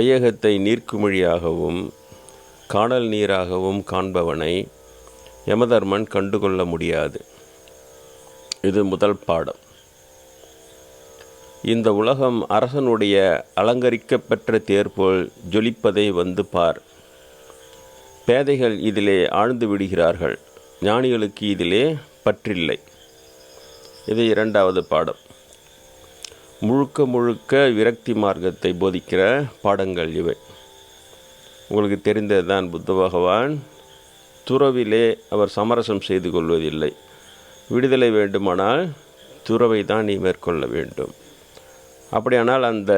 வையகத்தை நீர்க்குமிழியாகவும் காணல் நீராகவும் காண்பவனை யமதர்மன் கண்டுகொள்ள முடியாது. இது முதல் பாடம். இந்த உலகம் அரசனுடைய அலங்கரிக்கப்பெற்ற தேர் போல் ஜொலிப்பதை வந்து பார். பேதைகள் இதிலே ஆழ்ந்து விடுகிறார்கள். ஞானிகளுக்கு இதிலே பற்றில்லை. இது இரண்டாவது பாடம். முழுக்க முழுக்க விரக்தி மார்க்கத்தை போதிக்கிற பாடங்கள் இவை. உங்களுக்கு தெரிந்ததுதான் புத்த பகவான். துறவிலே அவர் சமரசம் செய்து கொள்வதில்லை. விடுதலை வேண்டுமானால் துறவை தான் நீ மேற்கொள்ள வேண்டும். அப்படியானால் அந்த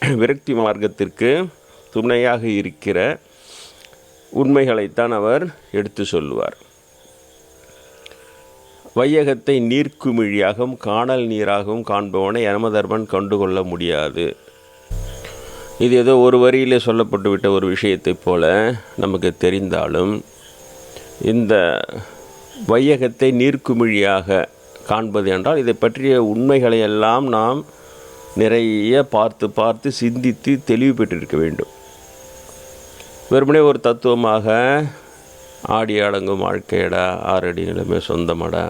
விரக்தி மார்க்கத்திற்கு துணையாக இருக்கிற உண்மைகளைத்தான் அவர் எடுத்து சொல்லுவார். வையகத்தை நீர்க்குமிழியாகவும் காணல் நீராகவும் காண்பவனை யமதர்மன் கண்டுகொள்ள முடியாது. இது ஏதோ ஒரு வரியிலே சொல்லப்பட்டுவிட்ட ஒரு விஷயத்தைப் போல நமக்கு தெரிந்தாலும் இந்த வையகத்தை நீர்க்குமிழியாக காண்பது என்றால் இதை பற்றிய உண்மைகளை எல்லாம் நாம் நிறைய பார்த்து பார்த்து சிந்தித்து தெளிவு பெற்றிருக்க வேண்டும். வெறுமனே ஒரு தத்துவமாக ஆடி அடங்கும் வாழ்க்கையடா ஆறடி நிலைமை சொந்தமடா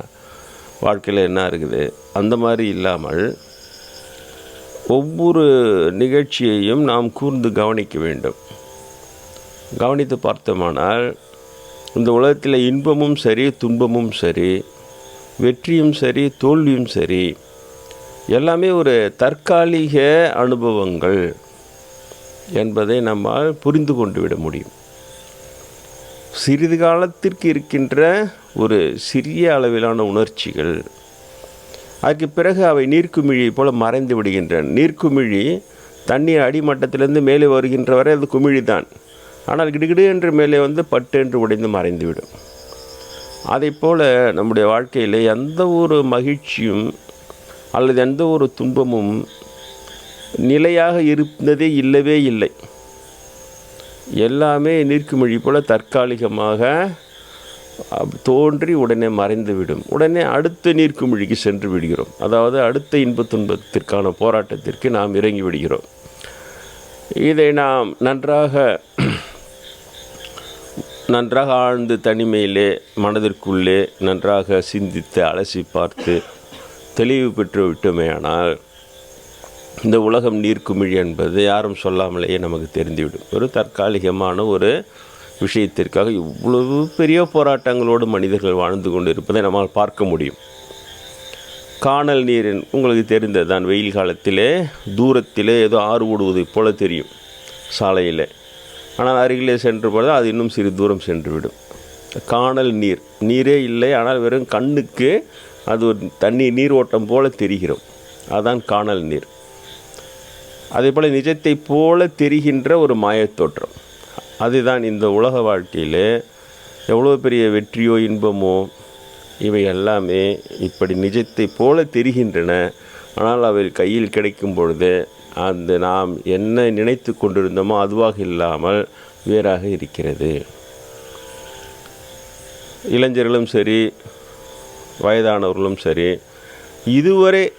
வாழ்க்கையில் என்ன இருக்குது? அந்த மாதிரி இல்லாமல் ஒவ்வொரு நிகழ்ச்சியையும் நாம் கூர்ந்து கவனிக்க வேண்டும். கவனித்து பார்த்தோமானால் இந்த உலகத்தில் இன்பமும் சரி துன்பமும் சரி வெற்றியும் சரி தோல்வியும் சரி எல்லாமே ஒரு தற்காலிக அனுபவங்கள் என்பதை நம்மால் புரிந்து கொண்டு விட முடியும். சிறிது காலத்திற்கு இருக்கின்ற ஒரு சிறிய அளவிலான உணர்ச்சிகள். அதுக்கு பிறகு அவை நீர்க்குமிழி போல் மறைந்து விடுகின்றன. நீர்க்குமிழி தண்ணீர் அடிமட்டத்திலிருந்து மேலே வருகின்ற வரை அது குமிழி தான் ஆனால் கிடுகிடு என்று மேலே வந்து பட்டு என்று உடைந்து மறைந்துவிடும். அதை போல் நம்முடைய வாழ்க்கையில் எந்த ஒரு மகிழ்ச்சியும் அல்லது எந்த ஒரு துன்பமும் நிலையாக இருந்ததே இல்லவே இல்லை. எல்லாமே நீர்க்குமிழி போல் தற்காலிகமாக தோன்றி உடனே மறைந்துவிடும். உடனே அடுத்த நீர்க்குமிழிக்கு சென்று விடுகிறோம். அதாவது அடுத்த இன்ப துன்பத்திற்கான போராட்டத்திற்கு நாம் இறங்கி விடுகிறோம். இதை நாம் நன்றாக நன்றாக ஆழ்ந்து தனிமையிலே மனதிற்குள்ளே நன்றாக சிந்தித்து அலசி பார்த்து தெளிவு பெற்று விட்டோமேயானால் இந்த உலகம் நீர்க்குமிழி என்பது யாரும் சொல்லாமலேயே நமக்கு தெரிந்துவிடும். ஒரு தற்காலிகமான ஒரு விஷயத்திற்காக இவ்வளவு பெரிய போராட்டங்களோடு மனிதர்கள் வாழ்ந்து கொண்டு இருப்பதை நம்மால் பார்க்க முடியும். காணல் நீரின் உங்களுக்கு தெரிந்தது தான். வெயில் காலத்திலே தூரத்திலே ஏதோ ஆறு ஓடுவது போல தெரியும் சாலையில். ஆனால் அருகிலே சென்று பொழுது அது இன்னும் சிறு தூரம் சென்றுவிடும். காணல் நீர். நீரே இல்லை ஆனால் வெறும் கண்ணுக்கு அது ஒரு தண்ணி நீர் ஓட்டம் போல தெரிகிறோம். அதுதான் காணல் நீர். அதே போல் நிஜத்தை போல தெரிகின்ற ஒரு மாயத்தோற்றம் அதுதான் இந்த உலக வாழ்க்கையில் எவ்வளோ பெரிய வெற்றியோ இன்பமோ இவை எல்லாமே இப்படி நிஜத்தை போல தெரிகின்றன. ஆனால் அவை கையில் கிடைக்கும் பொழுது அந்த நாம் என்ன நினைத்து கொண்டிருந்தோமோ அதுவாக இல்லாமல் வேறாக இருக்கிறது. இளைஞர்களும் சரி வயதானவர்களும் சரி இதுவரை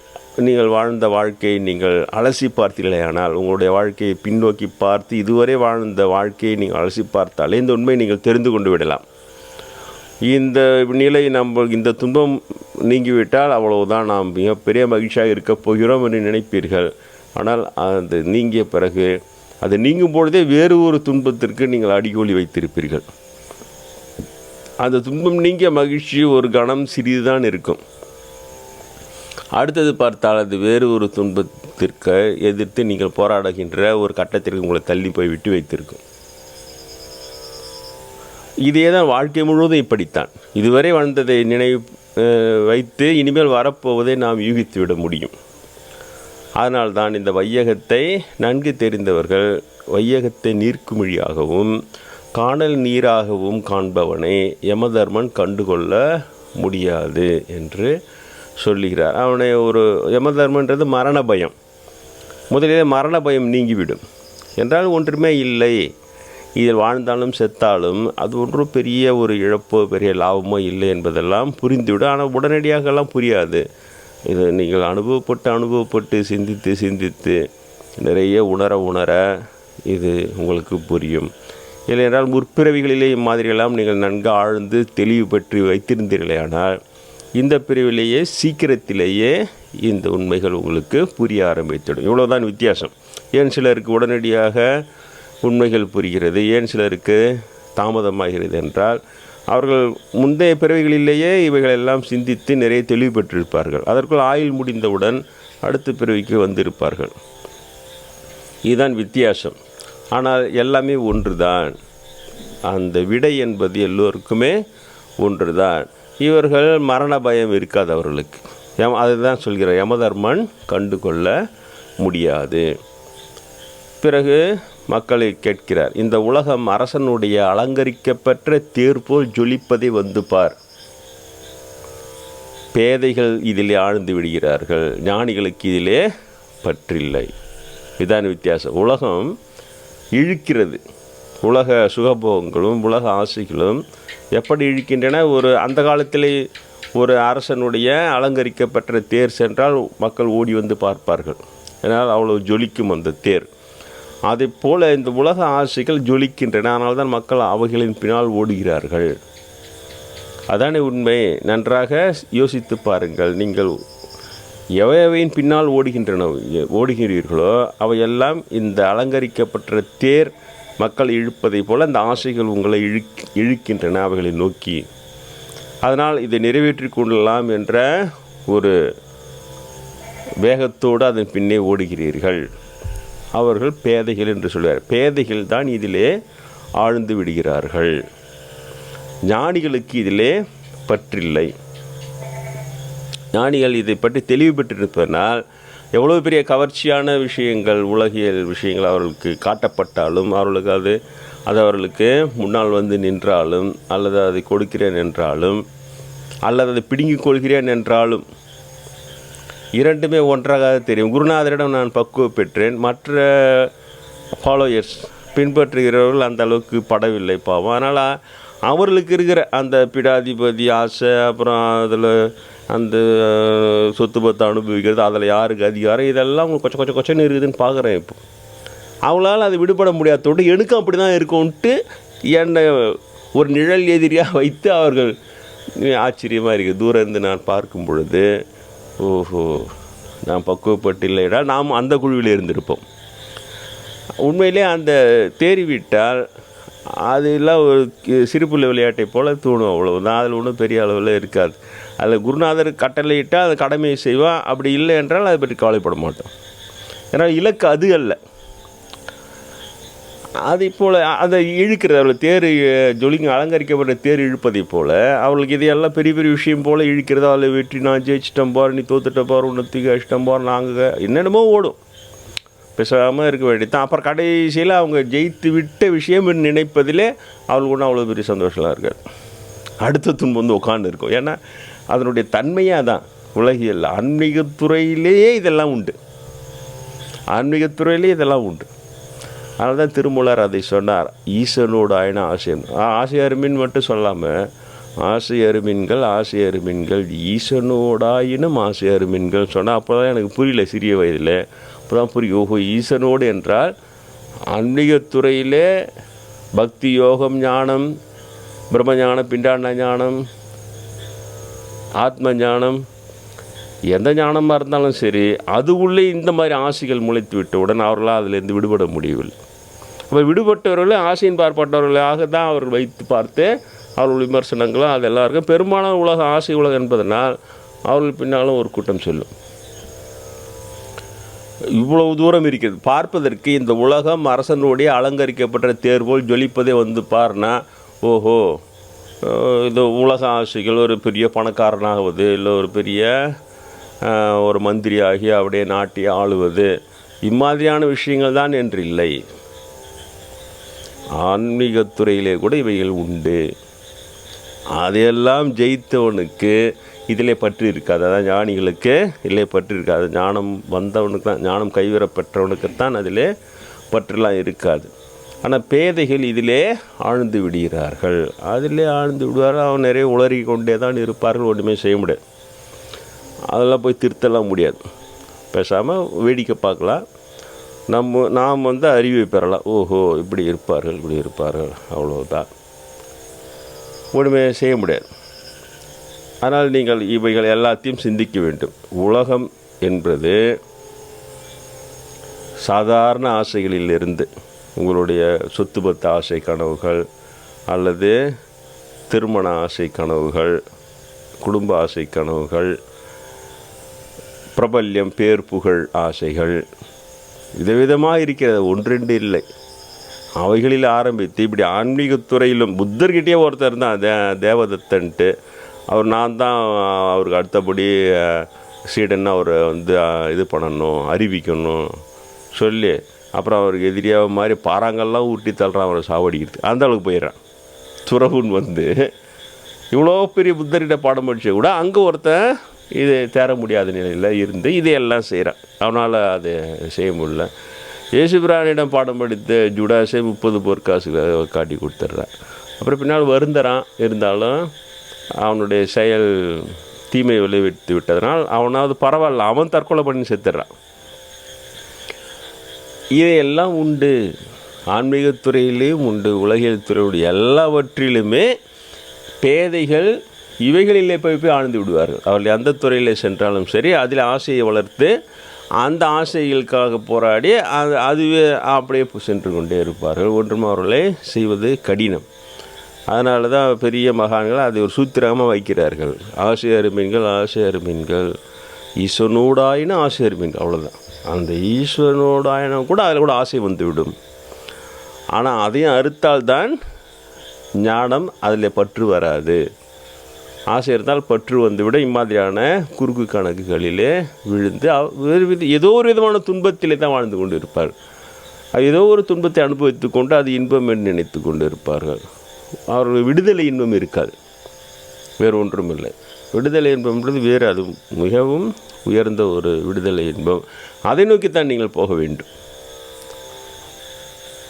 நீங்கள் வாழ்ந்த வாழ்க்கையை நீங்கள் அலசி பார்த்தீர்களே ஆனால் உங்களுடைய வாழ்க்கையை பின்னோக்கி பார்த்து இதுவரை வாழ்ந்த வாழ்க்கையை நீங்கள் அலசி பார்த்தாலே இந்த உண்மையை நீங்கள் தெரிந்து கொண்டு விடலாம். இந்த நிலை நம்ம இந்த துன்பம் நீங்கிவிட்டால் அவ்வளவுதான் நாம் மிகப்பெரிய மகிழ்ச்சியாக இருக்கப் போகிறோம் என்று நினைப்பீர்கள். ஆனால் அது நீங்கிய பிறகு அது நீங்கும் பொழுதே வேறு ஒரு துன்பத்திற்கு நீங்கள் அடிகோலி வைத்திருப்பீர்கள். அந்த துன்பம் நீங்கிய மகிழ்ச்சி ஒரு கணம் சிறிதுதான் இருக்கும். அடுத்தது பார்த்தால் அது வேறு ஒரு துன்பத்திற்கு எதிர்த்து நீங்கள் போராடுகின்ற ஒரு கட்டத்திற்கு உங்களை தள்ளி போய் விட்டு வைத்திருக்கும். இதே தான் வாழ்க்கை முழுவதும் இப்படித்தான். இதுவரை வாழ்ந்ததை நினைவு வைத்து இனிமேல் வரப்போவதை நாம் யூகித்து விட முடியும். அதனால்தான் இந்த வையகத்தை நன்கு தெரிந்தவர்கள் வையகத்தை நீர்க்குமிழியாகவும் காணல் நீராகவும் காண்பவனை யமதர்மன் கண்டுகொள்ள முடியாது என்று சொல்லுகிறார். அவனை ஒரு யமதர்மன்றது மரண பயம். முதலிலே மரண பயம் நீங்கிவிடும். என்றால் ஒன்றுமே இல்லை. இதில் வாழ்ந்தாலும் செத்தாலும் அது ஒன்றும் பெரிய ஒரு இழப்போ பெரிய லாபமோ இல்லை என்பதெல்லாம் புரிந்துவிடும் ஆனால் உடனடியாகலாம் புரியாது. இது நீங்கள் அனுபவப்பட்டு அனுபவப்பட்டு சிந்தித்து சிந்தித்து நிறைய உணர உணர இது உங்களுக்கு புரியும். இல்லையென்றால் முற்பிறவிகளிலே இம்மாதிரியெல்லாம் நீங்கள் நன்கு ஆழ்ந்து தெளிவு பெற்று வைத்திருந்தீர்களே ஆனால் இந்த பிரிவிலேயே சீக்கிரத்திலேயே இந்த உண்மைகள் உங்களுக்கு புரிய ஆரம்பித்துடும் இவ்வளோதான் வித்தியாசம். ஏன் சிலருக்கு உடனடியாக உண்மைகள் புரிகிறது? ஏன் சிலருக்கு தாமதமாகிறது என்றால் அவர்கள் முந்தைய பிறவிகளிலேயே இவைகளெல்லாம் சிந்தித்து நிறைய தெளிவு பெற்றிருப்பார்கள். அதற்குள் ஆயுள் முடிந்தவுடன் அடுத்த பிறவிக்கு வந்திருப்பார்கள். இதுதான் வித்தியாசம். ஆனால் எல்லாமே ஒன்றுதான். அந்த விடை என்பது எல்லோருக்குமே ஒன்றுதான். இவர்கள் மரண பயம் இருக்காது அவர்களுக்கு. எம் அதுதான் சொல்கிற யமதர்மன் கண்டு கொள்ள முடியாது. பிறகு மக்களை கேட்கிறார். இந்த உலகம் அரசனுடைய அலங்கரிக்கப்பெற்ற தேர் ஜொலிப்பதை வந்து பார். பேதைகள் இதிலே ஆழ்ந்து விடுகிறார்கள். ஞானிகளுக்கு இதிலே பற்றில்லை. இதான் வித்தியாசம். உலகம் இழுக்கிறது. உலக சுகபோகங்களும் உலக ஆசைகளும் எப்படி இழுக்கின்றன ஒரு அந்த காலத்திலே ஒரு அரசனுடைய அலங்கரிக்கப்பட்ட தேர் சென்றால் மக்கள் ஓடி வந்து பார்ப்பார்கள். ஏன்னால் அவ்வளோ ஜொலிக்கும் அந்த தேர். அதே போல் இந்த உலக ஆசைகள் ஜொலிக்கின்றன. ஆனால் தான் மக்கள் அவைகளின் பின்னால் ஓடுகிறார்கள். அதானே உண்மை. நன்றாக யோசித்து பாருங்கள். நீங்கள் எவையவையின் பின்னால் ஓடுகின்றன ஓடுகிறீர்களோ அவையெல்லாம் இந்த அலங்கரிக்கப்பட்ட தேர் மக்கள் இழுப்பதைப் போல அந்த ஆசைகள் உங்களை இழுக் இழுக்கின்றன அவைகளை நோக்கி. அதனால் இதை நிறைவேற்றி கொள்ளலாம் என்ற ஒரு வேகத்தோடு அதன் பின்னே ஓடுகிறீர்கள். அவர்கள் பேதைகள் என்று சொல்வார். பேதைகள் தான் இதிலே ஆழ்ந்து விடுகிறார்கள். ஞானிகளுக்கு இதிலே பற்றில்லை. ஞானிகள் இதை பற்றி தெளிவு பெற்றிருப்பதனால் எவ்வளோ பெரிய கவர்ச்சியான விஷயங்கள் உலகியல் விஷயங்கள் அவர்களுக்கு காட்டப்பட்டாலும் அவர்களுக்கு அது அது அவர்களுக்கு முன்னால் வந்து நின்றாலும் அல்லது அதை கொடுக்கிறேன் என்றாலும் அல்லது அதை பிடுங்கிக் கொள்கிறேன் என்றாலும் இரண்டுமே ஒன்றாக தெரியும். குருநாதரிடம் நான் பக்குவ பெற்றேன். மற்ற ஃபாலோயர்ஸ் பின்பற்றுகிறவர்கள் அந்த அளவுக்கு படவில்லை பாவம். அதனால் அவர்களுக்கு இருக்கிற அந்த பிடாதிபதி ஆசை அப்புறம் அதில் அந்த சொத்து பத்து அனுபவிக்கிறது அதில் யாருக்கு அதிகாரம் இதெல்லாம் கொச்ச கொச்ச கொச்சன்னு இருக்குதுன்னு பார்க்குறேன் இப்போ. அவங்களால அது விடுபட முடியாதோடு எனக்கும் அப்படி தான் இருக்கும்ன்ட்டு என்னை ஒரு நிழல் எதிரியாக வைத்து அவர்கள் ஆச்சரியமாக இருக்குது தூரம் இருந்து நான் பார்க்கும் பொழுது ஓஹோ நான் பக்குவப்பட்டில்லைடா. நாம் அந்த குழுவில் இருந்திருப்போம். உண்மையிலே அந்த தேறிவிட்டால் அதெல்லாம் ஒரு சிரிப்புள்ள விளையாட்டை போல தூணும் அவ்வளவுதான். அதில் ஒன்றும் பெரிய அளவில் இருக்காது. அதில் குருநாதர் கட்டளையிட்டால் அது கடமையை செய்வான் அப்படி இல்லை என்றால் அதை பற்றி கவலைப்பட மாட்டோம். ஏன்னா இலக்கு அது அல்ல. அதை போல் அதை இழுக்கிறது. அவளை தேர் ஜொலிங்க அலங்கரிக்கப்பட்ட தேர் இழுப்பதை போல் அவளுக்கு இதையெல்லாம் பெரிய பெரிய விஷயம் போல் இழுக்கிறது? அவளை வெற்றி நான் ஜெயிச்சிட்டேன் பார் நீ தோத்துட்ட பார் உன்னை தூக்கி அடிச்சிட்டேன் பார் நாங்கள் என்னென்னமோ ஓடும். பேசாமல் இருக்க வேண்டியதான் அப்புறம் கடைசியில் அவங்க ஜெயித்து விட்ட விஷயம் நினைப்பதிலே அவளுக்கு ஒன்றும் அவ்வளோ பெரிய சந்தோஷம்லாம் இருக்காது. அடுத்த துன்பம் வந்து உட்காந்து இருக்கும். ஏன்னா அதனுடைய தன்மையே தான் உலகியல் ஆன்மீகத்துறையிலேயே இதெல்லாம் உண்டு. ஆன்மீகத்துறையிலே இதெல்லாம் உண்டு. அதனால் தான் திருமூலர் அதை சொன்னார். ஈசனோடு ஆயின ஆசையன் ஆசை அருமின் மட்டும் சொல்லாமல் ஆசை அருமின்கள் ஆசை அருமின்கள் ஈசனோடாயினும் ஆசை அருமின்கள் சொன்னால் அப்போ தான் எனக்கு புரியல சிறிய வயதில். அப்போ தான் புரியும். ஓஹோ ஈசனோடு என்றால் ஆன்மீகத்துறையிலே பக்தி யோகம் ஞானம் பிரம்மஞானம் பிண்டாண்ட ஞானம் ஆத்ம ஞானம் எந்த ஞானமாக இருந்தாலும் சரி அது உள்ளே இந்த மாதிரி ஆசைகள் முளைத்து விட்டவுடன் அவர்களால் அதிலிருந்து விடுபட முடியவில்லை. அப்போ விடுபட்டவர்களே ஆசையின் பார்ப்பட்டவர்களாக தான் அவர்கள் வைத்து பார்த்து அவர்கள் விமர்சனங்களும் அது எல்லாருக்கும் பெரும்பாலான உலகம் ஆசை உலகம் என்பதனால் அவர்கள் பின்னாலும் ஒரு கூட்டம் செல்லும். இவ்வளவு தூரம் இருக்கிறது. பார்ப்பதற்கு இந்த உலகம் அரசனுடைய அலங்கரிக்கப்பட்ட தேர் போல் ஜொலிப்பதே வந்து பாருனா ஓஹோ இது உலக ஆசைகள் ஒரு பெரிய பணக்காரனாகுவது இல்லை ஒரு பெரிய ஒரு ஒரு மந்திரியாகி அப்படியே நாட்டி ஆளுவது இம்மாதிரியான விஷயங்கள் தான் என்று இல்லை. ஆன்மீகத்துறையிலே கூட இவைகள் உண்டு. அதையெல்லாம் ஜெயித்தவனுக்கு இதிலே பற்றி இருக்காது. அதான் ஞானிகளுக்கு இதிலே பற்றி இருக்காது. ஞானம் வந்தவனுக்கு தான் ஞானம் கைவிரப் பெற்றவனுக்கு தான் அதிலே பற்றிலாம் இருக்காது. ஆனால் பேதைகள் இதிலே ஆழ்ந்து விடுகிறார்கள். அதிலே ஆழ்ந்து விடுவார்கள் அவன் நிறைய உளறி கொண்டே தான் இருப்பார்கள் ஒன்றுமே செய்ய முடியாது. அதெல்லாம் போய் திருத்தலாம் முடியாது. பேசாமல் வேடிக்கை பார்க்கலாம். நம்ம நாம் வந்து அறிவை பெறலாம். ஓஹோ இப்படி இருப்பார்கள் இப்படி இருப்பார்கள் அவ்வளோதான் ஒன்றுமே செய்ய முடியாது. ஆனால் நீங்கள் இவைகள் எல்லாத்தையும் சிந்திக்க வேண்டும். உலகம் என்பது சாதாரண ஆசைகளிலிருந்து உங்களுடைய சொத்து பத்து ஆசை கனவுகள் அல்லது திருமண ஆசை கனவுகள் குடும்ப ஆசை கனவுகள் பிரபல்யம் பேர் புகழ் ஆசைகள் விதவிதமாக இருக்கிறது. ஒன்றெண்டு இல்லை. அவைகளில் ஆரம்பித்து இப்படி ஆன்மீகத்துறையிலும் புத்தர்கிட்டே ஒருத்தர் தான் தே தேவதத்தன்ட்டு அவர் நான் தான் அவருக்கு அடுத்தபடி சீடன்னு சீடன் அவரை வந்து இது பண்ணணும் அறிவிக்கணும் சொல்லி அப்புறம் அவருக்கு எதிரியாக மாதிரி பாறாங்கல்லாம் ஊட்டி தள்ளுறான் அவரை சாவடிக்கிறது அந்த அளவுக்கு போயிடுறான். துறவுன் வந்து இவ்வளோ பெரிய புத்தர்கிட்ட பாடம் படிச்ச கூட அங்கே ஒருத்தன் இது தேர முடியாத நிலையில் இருந்து இதையெல்லாம் செய்கிறான் அவனால் அது செய்ய முடியல. இயேசுபிரானிடம் பாடம் படித்த ஜுடாஸே முப்பது பொற்காசுகளை காட்டி கொடுத்துட்றான். அப்புறம் பின்னால் வருந்தரான் இருந்தாலும் அவனுடைய செயல் தீமை விளைவித்து விட்டதனால் அவனாவது பரவாயில்ல அவன் தற்கொலை பண்ணி செத்துடுறான். இவையெல்லாம் உண்டு. ஆன்மீகத்துறையிலேயும் உண்டு உலகியல் துறையுடைய எல்லாவற்றிலுமே பேதைகள் இவைகளிலே போய் போய் ஆழ்ந்து விடுவார்கள். அவர்கள் எந்த துறையிலே சென்றாலும் சரி அதில் ஆசையை வளர்த்து அந்த ஆசைகளுக்காக போராடி அது அதுவே அப்படியே சென்று கொண்டே இருப்பார்கள். ஒன்றும் அவர்களை செய்வது கடினம். அதனால தான் பெரிய மகான்கள் அதை ஒரு சூத்திரமாக வைக்கிறார்கள். ஆசை அருமீன்கள் ஆசை அருமீன்கள் ஈஸ்வரனோடாயின ஆசை அருமீன்கள் அவ்வளோதான் அந்த ஈஸ்வரனோடாயின கூட அதில் கூட ஆசை வந்துவிடும். ஆனால் அதையும் அறுத்தால்தான் ஞானம் அதில் பற்று வராது. ஆசை இருந்தால் பற்று வந்துவிட இம்மாதிரியான குறுக்கு கணக்குகளிலே விழுந்து வேறு வித ஏதோ ஒரு விதமான துன்பத்திலே தான் வாழ்ந்து கொண்டு இருப்பார் அது ஏதோ ஒரு துன்பத்தை அனுபவித்து கொண்டு அது இன்பம் என்று நினைத்து கொண்டு இருப்பார்கள் அவர்கள் விடுதலை இன்பம் இருக்காது. வேறு ஒன்றும் இல்லை விடுதலை இன்பம்ன்றது வேறு அது மிகவும் உயர்ந்த ஒரு விடுதலை இன்பம் அதை நோக்கித்தான் நீங்கள் போக வேண்டும்.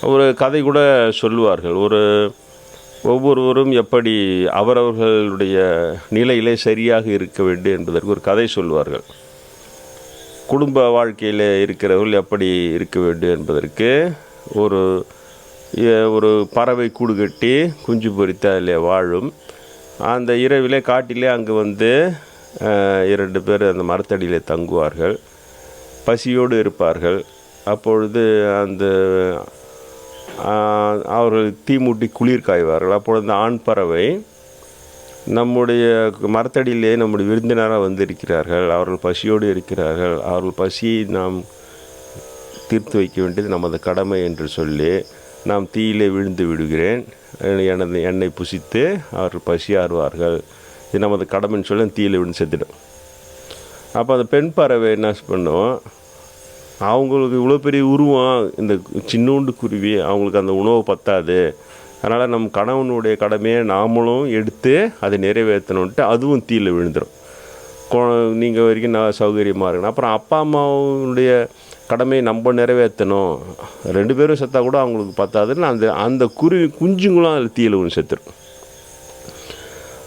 ஒரு கதை கூட சொல்லுவார்கள் ஒரு ஒவ்வொருவரும் எப்படி அவரவர்களுடைய நிலையிலே சரியாக இருக்க வேண்டும் என்பதற்கு ஒரு கதை சொல்வார்கள் குடும்ப வாழ்க்கையில் இருக்கிறவர்கள் எப்படி இருக்க வேண்டும் என்பதற்கு ஒரு ஒரு பறவை கூடு கட்டி குஞ்சு பொரித்து அதில் வாழும் அந்த இரவிலே காட்டிலே அங்கே வந்து இரண்டு பேர் அந்த மரத்தடியிலே தங்குவார்கள். பசியோடு இருப்பார்கள். அப்பொழுது அந்த அவர்கள் தீமூட்டி குளிர் காய்வார்கள். அப்பொழுது அந்த ஆண் பறவை நம்முடைய மரத்தடியிலே நம்முடைய விருந்தினராக வந்திருக்கிறார்கள். அவர்கள் பசியோடு இருக்கிறார்கள். அவர்கள் பசியை நாம் தீர்த்து வைக்க வேண்டியது நமது கடமை என்று சொல்லி நாம் தீயிலே விழுந்து விடுகிறேன். எனது எண்ணெய் புசித்து அவர்கள் பசியாறுவார்கள் இது நமது கடமைன்னு சொல்லி தீயில விழுந்து செத்துடும் அப்போ அந்த பெண் பறவை என்ன பண்ணும்? அவங்களுக்கு இவ்வளோ பெரிய உருவம் இந்த சின்னோண்டு குருவி அவங்களுக்கு அந்த உணவு பத்தாது. அதனால் நம் கணவனுடைய கடமையை நாமளும் எடுத்து அதை நிறைவேற்றணுன்ட்டு அதுவும் தீயில் விழுந்துடும் நீங்கள் வரைக்கும் நான் சௌகரியமாக இருக்கணும் அப்புறம் அப்பா அம்மாவுடைய கடமையை நம்ம நிறைவேற்றணும். ரெண்டு பேரும் செத்தா கூட அவங்களுக்கு பத்தாதுன்னு அந்த அந்த குருவி குஞ்சுங்களும் அதில் தீயில் ஒன்று செத்துடும்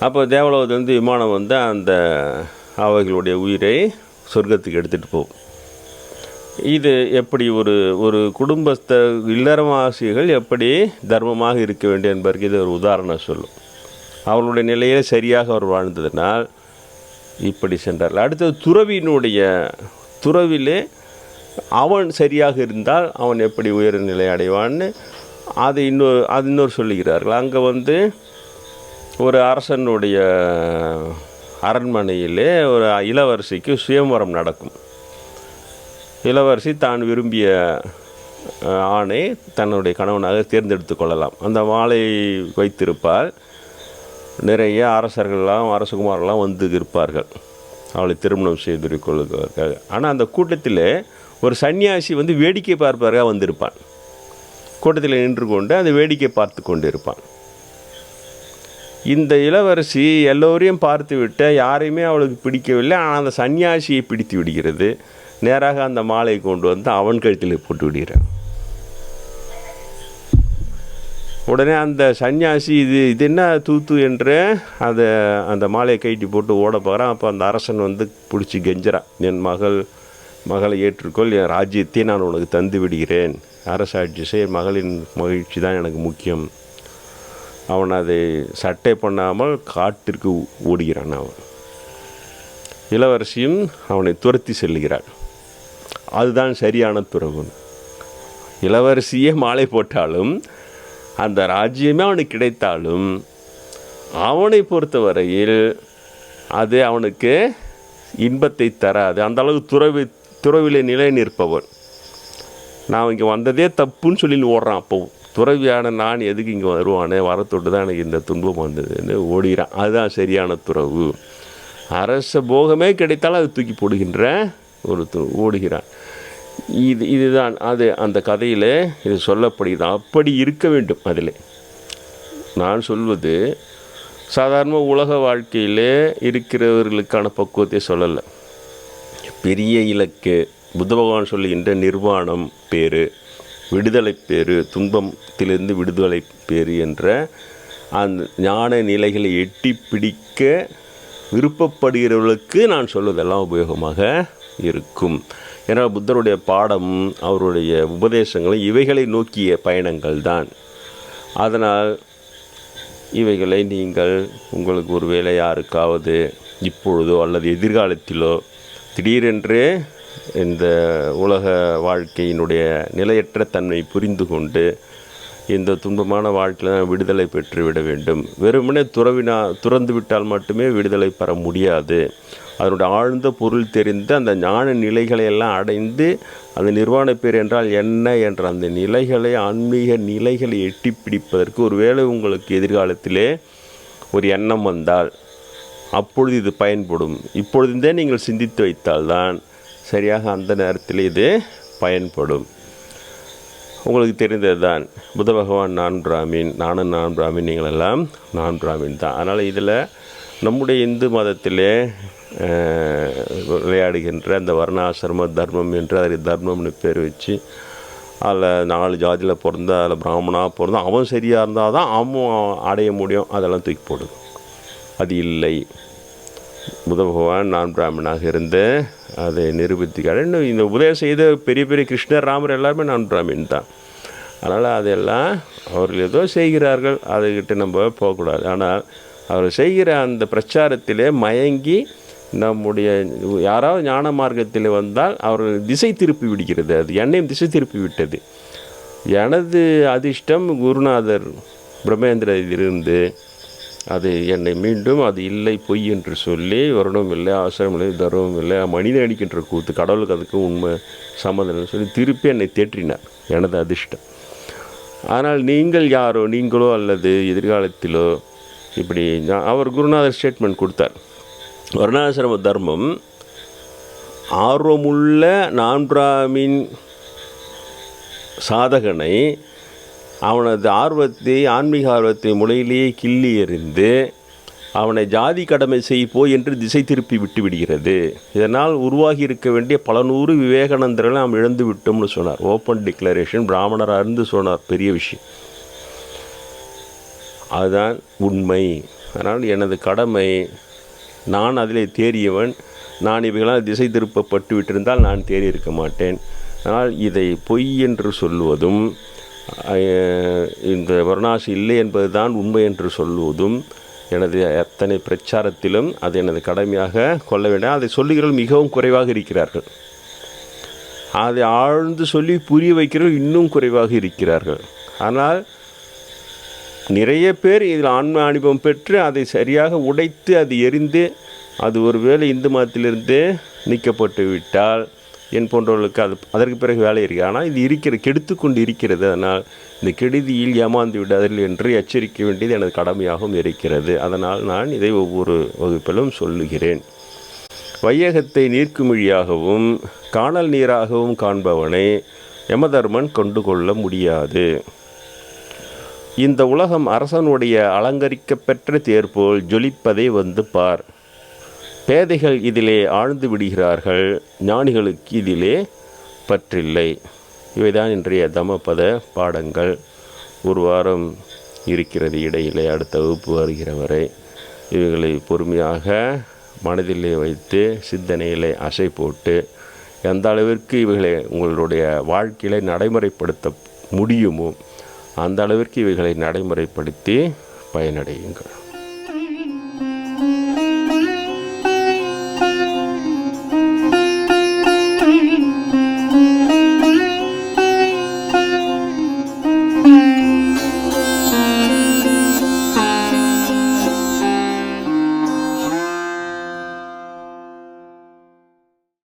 அப்போ தேவலோகத்துலேருந்து விமானம் வந்து அந்த அவைகளுடைய உயிரை சொர்க்கத்துக்கு எடுத்துகிட்டு போகும் இது எப்படி ஒரு ஒரு குடும்பஸ்த இல்லறவாசிகள் எப்படி தர்மமாக இருக்க வேண்டும் என்பதற்கு இது ஒரு உதாரணம் சொல்லும் அவர்களுடைய நிலையை சரியாக அவர் வாழ்ந்ததினால் இப்படி சென்றார் அடுத்தது துறவியினுடைய துறவிலே அவன் சரியாக இருந்தால் அவன் எப்படி உயர்நிலை அடைவான்னு அது இன்னொரு அது இன்னொரு சொல்லுகிறார்கள். அங்கே வந்து ஒரு அரசனுடைய அரண்மனையிலே ஒரு இளவரசிக்கு சுயம்வரம் நடக்கும். இளவரசி தான் விரும்பிய ஆணை தன்னுடைய கணவனாக தேர்ந்தெடுத்து கொள்ளலாம். அந்த மாலை வைத்திருப்பால் நிறைய அரசர்கள்லாம் அரசகுமாரெல்லாம் வந்து இருப்பார்கள் அவளை திருமணம் செய்து கொள்ளுவார்கள் ஆனால் அந்த கூட்டத்தில் ஒரு சன்னியாசி வந்து வேடிக்கை பார்ப்பவராக வந்திருப்பான். கூட்டத்தில் நின்று கொண்டு அந்த வேடிக்கை பார்த்து கொண்டு இருப்பான் இந்த இளவரசி எல்லோரையும் பார்த்து விட்ட யாரையுமே அவளுக்கு பிடிக்கவில்லை. ஆனால் அந்த சன்னியாசியை பிடித்து விடுகிறது. நேராக அந்த மாலையை கொண்டு வந்து அவன் கழுத்தில் போட்டு விடுகிறான். உடனே அந்த சன்னியாசி இது இது என்ன தூத்து? என்று அதை அந்த மாலையை கைட்டி போட்டு ஓட போகிறான். அப்போ அந்த அரசன் வந்து பிடிச்சி கெஞ்சுறான். என் மகள் மகளை ஏற்றுக்கொள் என் ராஜ்யத்தை நான் உனக்கு தந்து விடுகிறேன். அரசாட்சி செய் மகளின் மகிழ்ச்சி தான் எனக்கு முக்கியம். அவன் அதை சட்டை பண்ணாமல் காட்டிற்கு ஓடுகிறான் அவன். இளவரசியும் அவனை துரத்தி செல்லுகிறாள் அதுதான் சரியான துறவு. இளவரசியே மாலை போட்டாலும் அந்த ராஜ்யமே அவனுக்கு கிடைத்தாலும் அவனை பொறுத்தவரையில் அது அவனுக்கு இன்பத்தை தராது. அந்த அளவுக்கு துறவி துறவிலே நிலை நிற்பவன் நான் இங்கே வந்ததே தப்புன்னு சொல்லி ஓடுறான் அப்போ. துறவியான நான் எதுக்கு இங்கே வருவானே? வரத்தொட்டு தான் எனக்கு இந்த துன்பம் வந்ததுன்னு ஓடுகிறான். அதுதான் சரியான துறவு. அரச போகமே கிடைத்தாலும் அது தூக்கி போடுகின்ற ஒரு து ஓடுகிறான். இது இதுதான். அது அந்த கதையில் இது சொல்லப்படுகிறது. அப்படி இருக்க வேண்டும் அதில். நான் சொல்வது சாதாரண உலக வாழ்க்கையிலே இருக்கிறவர்களுக்கான பக்குவத்தை சொல்லலை. பெரிய இலக்கு. புத்த பகவான் சொல்லுகின்ற நிர்வாணம் பேரு விடுதலை பேரு துன்பத்திலிருந்து விடுதலை பேரு என்ற அந்த ஞான நிலைகளை எட்டி பிடிக்க விருப்பப்படுகிறவர்களுக்கு நான் சொல்வதெல்லாம் உபயோகமாக இருக்கும். ஏன்னா புத்தருடைய பாடம் அவருடைய உபதேசங்களும் இவைகளை நோக்கிய பயணங்கள் தான். அதனால் இவைகளை நீங்கள் உங்களுக்கு ஒரு வேலை யாருக்காவது இப்பொழுதோ அல்லது எதிர்காலத்திலோ திடீரென்று இந்த உலக வாழ்க்கையினுடைய நிலையற்ற தன்மை புரிந்து கொண்டு இந்த துன்பமான வாழ்க்கையில் விடுதலை பெற்று விட வேண்டும். வெறுமனே துறவினா துறந்து விட்டால் மட்டுமே விடுதலை பெற முடியாது. அதனுடைய ஆழ்ந்த பொருள் தெரிந்து அந்த ஞான நிலைகளை எல்லாம் அடைந்து அந்த நிர்வாண பேர் என்றால் என்ன என்ற அந்த நிலைகளை ஆன்மீக நிலைகளை எட்டி பிடிப்பதற்கு ஒருவேளை உங்களுக்கு எதிர்காலத்திலே ஒரு எண்ணம் வந்தால் அப்பொழுது இது பயன்படும். இப்பொழுதே நீங்கள் சிந்தித்து வைத்தால்தான் சரியாக அந்த நேரத்தில் இது பயன்படும். உங்களுக்கு தெரிந்தது தான் புத பகவான் நான் பிராமின் நானும் நான் பிராமின் நீங்கள் எல்லாம் நான் பிராமின் தான். அதனால் இதில் நம்முடைய இந்து மதத்திலே விளையாடுகின்ற அந்த வர்ணாசிரம தர்மம் என்று அதில் தர்மம்னு பேர் வச்சு அதில் நாலு ஜாதியில் பிறந்தா அதில் பிராமணா பிறந்தா அவன் சரியாக இருந்தால் தான் அவன் அடைய முடியும். அதெல்லாம் தூக்கி போடுது. அது இல்லை புத பகவான் நான் பிராமணாக இருந்து அதை நிரூபித்துக்காரு. இன்னும் இந்த உதயம் செய்த பெரிய பெரிய கிருஷ்ணர் ராமர் எல்லாருமே நான் பிராமின் தான். அதனால் அதெல்லாம் அவர்கள் ஏதோ செய்கிறார்கள். அதுக்கிட்ட நம்ம போகக்கூடாது. ஆனால் அவர் செய்கிற அந்த பிரச்சாரத்திலே மயங்கி நம்முடைய யாராவது ஞான மார்க்கத்தில் வந்தால் அவர்கள் திசை திருப்பி விடுகிறது. அது என்னையும் திசை திருப்பி விட்டது. எனது அதிர்ஷ்டம் குருநாதர் பிரம்மேந்திரத்திலிருந்து அது என்னை மீண்டும் அது இல்லை பொய் என்று சொல்லி வருடம் இல்லை அவசரம் இல்லை தர்மம் இல்லை மனித அடிக்கின்ற கூத்து கடவுளுக்கு அதுக்கு உண்மை சம்மந்தம் சொல்லி திருப்பி என்னை தேற்றினார் எனது அதிர்ஷ்டம். ஆனால் நீங்கள் யாரோ நீங்களோ அல்லது எதிர்காலத்திலோ இப்படி அவர் குருநாதர் ஸ்டேட்மெண்ட் கொடுத்தார். வருணாசிரம தர்மம் ஆர்வமுள்ள நான்காமின் சாதகனை அவனது ஆர்வத்தை ஆன்மீக ஆர்வத்தை முளையிலேயே கிள்ளி எறிந்து அவனை ஜாதி கடமை செய்ப்போ என்று திசை திருப்பி விட்டு விடுகிறது. இதனால் உருவாகி இருக்க வேண்டிய பல நூறு விவேகானந்தர்களை நாம் இழந்து விட்டோம்னு சொன்னார். ஓப்பன் டிக்ளரேஷன் பிராமணராக இருந்து சொன்னார் பெரிய விஷயம். அதுதான் உண்மை. அதனால் எனது கடமை நான் அதிலே தேறியவன் நான் இவைகளால் திசை திருப்பப்பட்டு விட்டிருந்தால் நான் தேறி இருக்க மாட்டேன். ஆனால் இதை பொய் என்று சொல்வதும் இந்த வரணாசி இல்லை என்பது தான் உண்மை என்று சொல்லுவதும் எனது எத்தனை பிரச்சாரத்திலும் அது எனது கடமையாக கொள்ள வேண்டும் அதை சொல்லுகிறவர்கள் மிகவும் குறைவாக இருக்கிறார்கள். அதை ஆழ்ந்து சொல்லி புரிய வைக்கிறவர்கள் இன்னும் குறைவாக இருக்கிறார்கள். ஆனால் நிறைய பேர் இதில் ஆன்ம அனுபவம் பெற்று அதை சரியாக உடைத்து அது எரிந்து அது ஒருவேளை இந்து மதத்திலிருந்து நீக்கப்பட்டு விட்டால் என் போன்றவர்களுக்கு அது அதற்கு பிறகு வேலை இருக்குது ஆனால் இது இருக்கிற கெடுத்து கொண்டு இருக்கிறது அதனால் இந்த கெடுதியில் ஏமாந்து விடாதீர்கள் என்று எச்சரிக்க வேண்டியது எனது கடமையாகவும் இருக்கிறது. அதனால் நான் இதை ஒவ்வொரு வகுப்பிலும் சொல்லுகிறேன். வையகத்தை நீர்க்குமிழியாகவும் காணல் நீராகவும் காண்பவனை யமதர்மன் கொண்டு கொள்ள முடியாது. இந்த உலகம் அரசனுடைய அலங்கரிக்கப்பெற்ற தேர் போல் ஜொலிப்பதை வந்து பார். பேதைகள் இதிலே ஆழ்ந்து விடுகிறார்கள் ஞானிகளுக்கு இதிலே பற்றில்லை. இவைதான் இன்றைய தமபத பாடங்கள். ஒரு வாரம் இருக்கிறது இடையிலே அடுத்த வகுப்பு வருகிற வரை. இவைகளை பொறுமையாக மனதிலே வைத்து சிந்தனையிலே அசை போட்டு எந்த அளவிற்கு இவைகளை உங்களுடைய வாழ்க்கையில நடைமுறைப்படுத்த முடியுமோ அந்த அளவிற்கு இவைகளை நடைமுறைப்படுத்தி பயனடையுங்கள்.